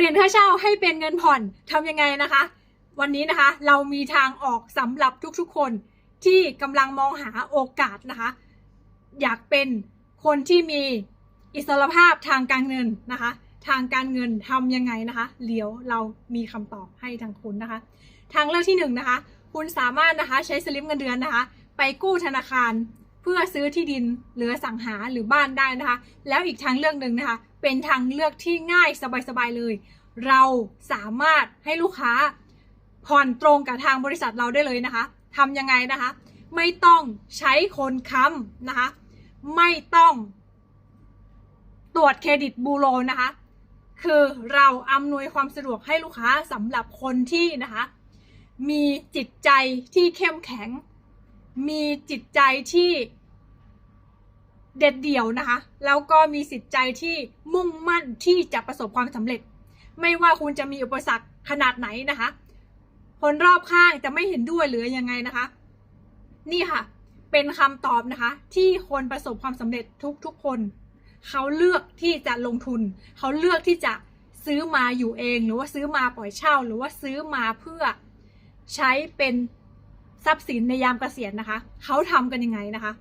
ลี่ยนค่าเช่าให้เป็นเงินผ่อนทำยังไงนะคะ วันนี้นะคะเรามีทางออกสำหรับทุกๆคนที่กำลังมองหาโอกาสนะคะ อยากเป็นคนที่มีอิสรภาพทางการเงินนะคะ ทางการเงินทำยังไงนะคะเดี๋ยวเรามีคำตอบให้ทางคุณนะคะ ทางเลือกที่หนึ่งนะคะ คุณสามารถนะคะใช้สลิปเงินเดือนนะคะ ไปกู้ธนาคาร เพื่อซื้อที่ดินหรือสังหาหรือบ้านได้นะคะ แล้วอีกทางเลือกหนึ่งนะคะ เป็นทางเลือกที่ง่ายสบายๆเลย เราสามารถให้ลูกค้าผ่อนตรงกับทางบริษัทเราได้เลยนะคะทำยังไงนะคะ ไม่ต้องใช้คนค้ำนะคะ ไม่ต้อง ตรวจเครดิตบูโรนะคะ คือเราอำนวยความสะดวกให้ลูกค้าสำหรับคนที่นะคะ มีจิตใจที่เข้มแข็ง มีจิตใจที่เด็ดเดี่ยวนะคะ แล้วก็มีจิตใจที่มุ่งมั่นที่จะประสบความสำเร็จ ไม่ว่าคุณจะมีอุปสรรคขนาดไหนนะคะ คนรอบข้างจะไม่เห็นด้วยหรือยังไงนะคะ นี่ค่ะ เป็นคำตอบนะคะ ที่คนประสบความสำเร็จทุกๆคน เขาเลือกที่จะลงทุน เขาเลือกที่จะซื้อมาอยู่เอง หรือว่าซื้อมาปล่อยเช่า หรือว่าซื้อมาเพื่อใช้เป็น ทรัพย์สินในยามเกษียณนะคะ เขาทำกันยังไงนะคะ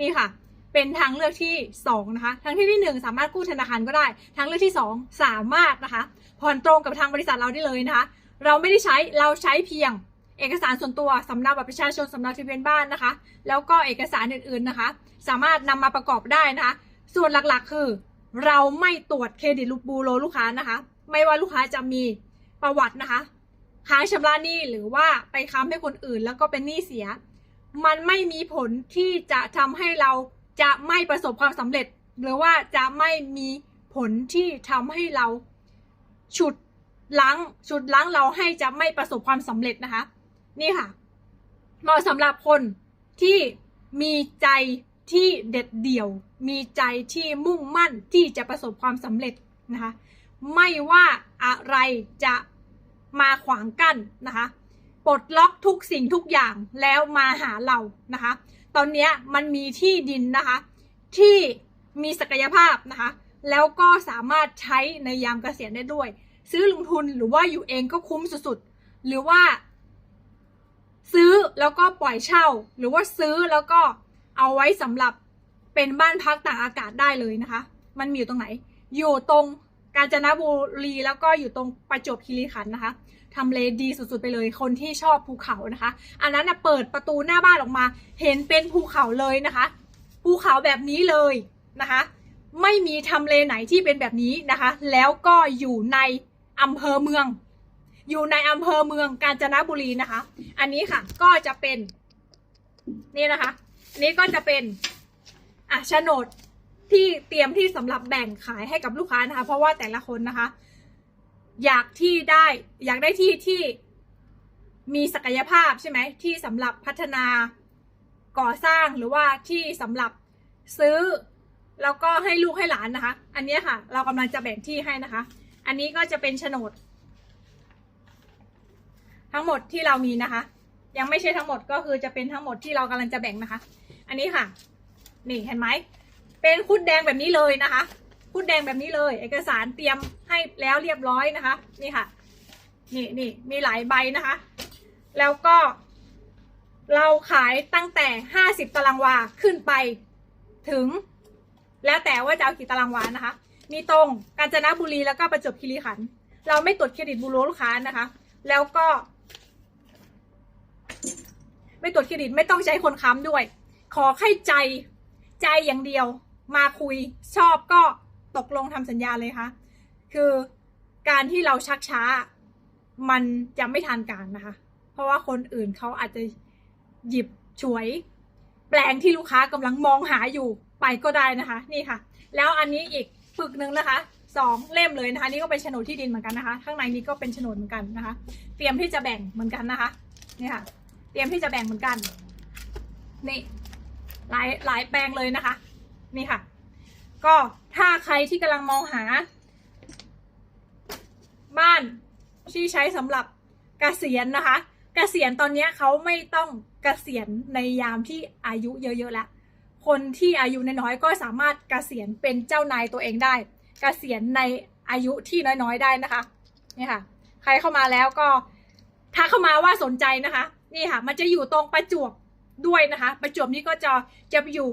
นี่ค่ะ เป็นทางเลือกที่สองนะคะ ทางที่ที่หนึ่งสามารถกู้ธนาคารก็ได้ ทางเลือกที่สองสามารถนะคะผ่อนตรงกับทางบริษัทเราได้เลยนะคะ เราไม่ได้ใช้เราใช้เพียงเอกสารส่วนตัวสำเนาบัตรประชาชนสำเนาทะเบียนบ้านนะคะ แล้วก็เอกสารอื่นๆนะคะ สามารถนำมาประกอบได้นะคะ ส่วนหลักๆคือ เราไม่ตรวจเครดิตลูกบูโรลูกค้านะคะ ไม่ว่าลูกค้าจะมีประวัตินะคะ ค้างชำระหนี้หรือว่าไปค้ำให้คนอื่นแล้วก็เป็นหนี้เสีย มันไม่มีผลที่จะทำให้เราจะไม่ประสบความสำเร็จ หรือว่าจะไม่มีผลที่ทำให้เราฉุดล้างฉุดล้างเราให้จะไม่ประสบความสำเร็จนะคะ นี่ค่ะเหมาะสำหรับคนที่มีใจที่เด็ดเดี่ยว มีใจที่มุ่งมั่นที่จะประสบความสำเร็จนะคะ ไม่ว่าอะไรจะ มาขวางกั้นนะคะปลดล็อกทุกสิ่งทุกอย่างแล้วมาหาเรานะคะ ตอนนี้มันมีที่ดินนะคะ ที่มีศักยภาพนะคะ แล้วก็สามารถใช้ในยามเกษียณได้ด้วย ซื้อลงทุนหรือว่าอยู่เองก็คุ้มสุดๆ หรือว่า ซื้อแล้วก็ปล่อยเช่า หรือว่าซื้อแล้วก็เอาไว้สำหรับเป็นบ้านพักต่ากอากาศได้เลยนะคะ มันมีอยู่ตรงไหน อยู่ตรง กาญจนบุรีแล้วก็อยู่ตรงประจวบคีรีขันธ์นะคะทำเลดีสุดๆไปเลยคนที่ชอบภูเขานะคะ อันนั้นนะเปิดประตูหน้าบ้านออกมา เห็นเป็นภูเขาเลยนะคะ ภูเขาแบบนี้เลยนะคะ ไม่มีทำเลไหนที่เป็นแบบนี้นะคะ แล้วก็อยู่ในอำเภอเมือง อยู่ในอำเภอเมืองกาญจนบุรีนะคะ อันนี้ค่ะก็จะเป็นนี่นะคะนนี้ก็จะเป็นอะโฉนด ที่เตรียมที่สำหรับแบ่งขายให้กับลูกค้านะคะ เพราะว่าแต่ละคนนะคะ อยากที่ได้ อยากได้ที่ที่มีศักยภาพใช่ไหมที่สำหรับพัฒนาก่อสร้างหรือว่าที่สำหรับซื้อ แล้วก็ให้ลูกให้หลานนะคะ อันนี้ค่ะ เรากำลังจะแบ่งที่ให้นะคะ อันนี้ก็จะเป็นโฉนด ทั้งหมดที่เรามีนะคะ ยังไม่ใช่ทั้งหมดก็คือจะเป็นทั้งหมดที่เรากำลังจะแบ่งนะคะ อันนี้ค่ะ นี่เห็นไหม เป็นคุดแดงแบบนี้เลยนะคะคุดแดงแบบนี้เลย เอกสารเตรียมให้แล้วเรียบร้อยนะคะ นี่ค่ะ นี่นี่มีหลายใบนะคะ แล้วก็ เราขายตั้งแต่ห้าสิบตารางวาขึ้นไปถึง แล้วแต่ว่าจะเอากี่ตารางวานะคะ มีตรงกาญจนบุรีแล้วก็ประจวบคีรีขันธ์เราไม่ตรวจเครดิตบูโรลูกค้านะคะ แล้วก็ ไม่ตรวจเครดิตไม่ต้องใช้คนค้ำด้วย ขอแค่ใจใจอย่างเดียว มาคุยชอบก็ตกลงทำสัญญาเลยค่ะคือการที่เราชักช้า มันจะไม่ทันการนะคะ เพราะว่าคนอื่นเขาอาจจะหยิบฉวย แปลงที่ลูกค้ากำลังมองหาอยู่ไปก็ได้นะคะ นี่ค่ะ แล้วอันนี้อีกปึกหนึ่งนะคะสองเล่มเลยนะคะ นี่ก็เป็นโฉนดที่ดินเหมือนกันนะคะ ข้างในนี้ก็เป็นโฉนดเหมือนกันนะคะ เตรียมที่จะแบ่งเหมือนกันนะคะ นี่ค่ะ เตรียมที่จะแบ่งเหมือนกัน นี่หลายหลายแปลงเลยนะคะ นี่ค่ะ ก็ถ้าใครที่กำลังมองหา บ้านที่ใช้สำหรับเกษียณนะคะเกษียณตอนนี้เขาไม่ต้องเกษียณในยามที่อายุเยอะๆแล้ว คนที่อายุน้อยๆก็สามารถเกษียณเป็นเจ้านายตัวเองได้เกษียณในอายุที่น้อยๆได้นะคะนี่ค่ะ ใครเข้ามาแล้วก็ทักเข้ามาว่าสนใจนะคะ นี่ค่ะ มันจะอยู่ตรงประจวบด้วยนะคะ ประจวบนี้ก็จะจะอยู่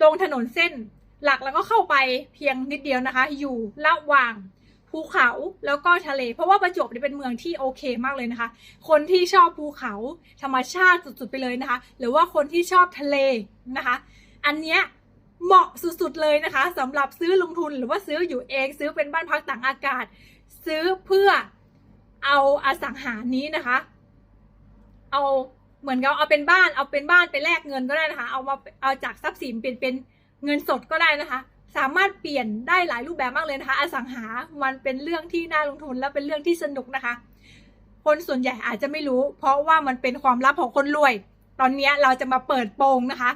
ตรงถนนเส้นหลักแล้วก็เข้าไปเพียงนิดเดียวนะคะ อยู่ระหว่างภูเขาแล้วก็ทะเล เพราะว่าประจวบเนี่เป็นเมืองที่โอเคมากเลยนะคะ คนที่ชอบภูเขาธรรมชาติสุดๆไปเลยนะคะ หรือว่าคนที่ชอบทะเลนะคะ อันเนี้ยเหมาะสุดๆเลยนะคะสำหรับซื้อลงทุนหรือว่าซื้ออยู่เองซื้อเป็นบ้านพักต่างอากาศ ซื้อเพื่อเอาอสังหานี้นะคะ เอา เหมือนกับเอาเป็นบ้านเอาเป็นบ้านไปแลกเงินก็ได้นะคะ เอามาเอาจากทรัพย์สินเป็นเป็นเงินสดก็ได้นะคะ สามารถเปลี่ยนได้หลายรูปแบบมากเลยนะคะ อสังหามันเป็นเรื่องที่น่าลงทุนและเป็นเรื่องที่สนุกนะคะ คนส่วนใหญ่อาจจะไม่รู้ เพราะว่ามันเป็นความลับของคนรวย ตอนนี้เราจะมาเปิดโปงนะคะ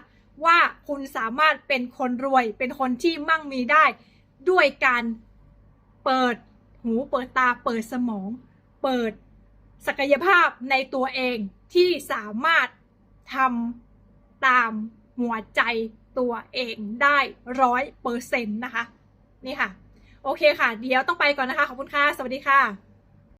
ว่าคุณสามารถเป็นคนรวย เป็นคนที่มั่งมีได้ ด้วยการเปิดหูเปิดตาเปิดสมอง เปิดศักยภาพในตัวเอง ที่สามารถทำตามหัวใจตัวเองได้ร้อยเปอร์เซ็นต์นะคะ นี่ค่ะ โอเคค่ะ เดี๋ยวต้องไปก่อนนะคะ ขอบคุณค่ะ สวัสดีค่ะ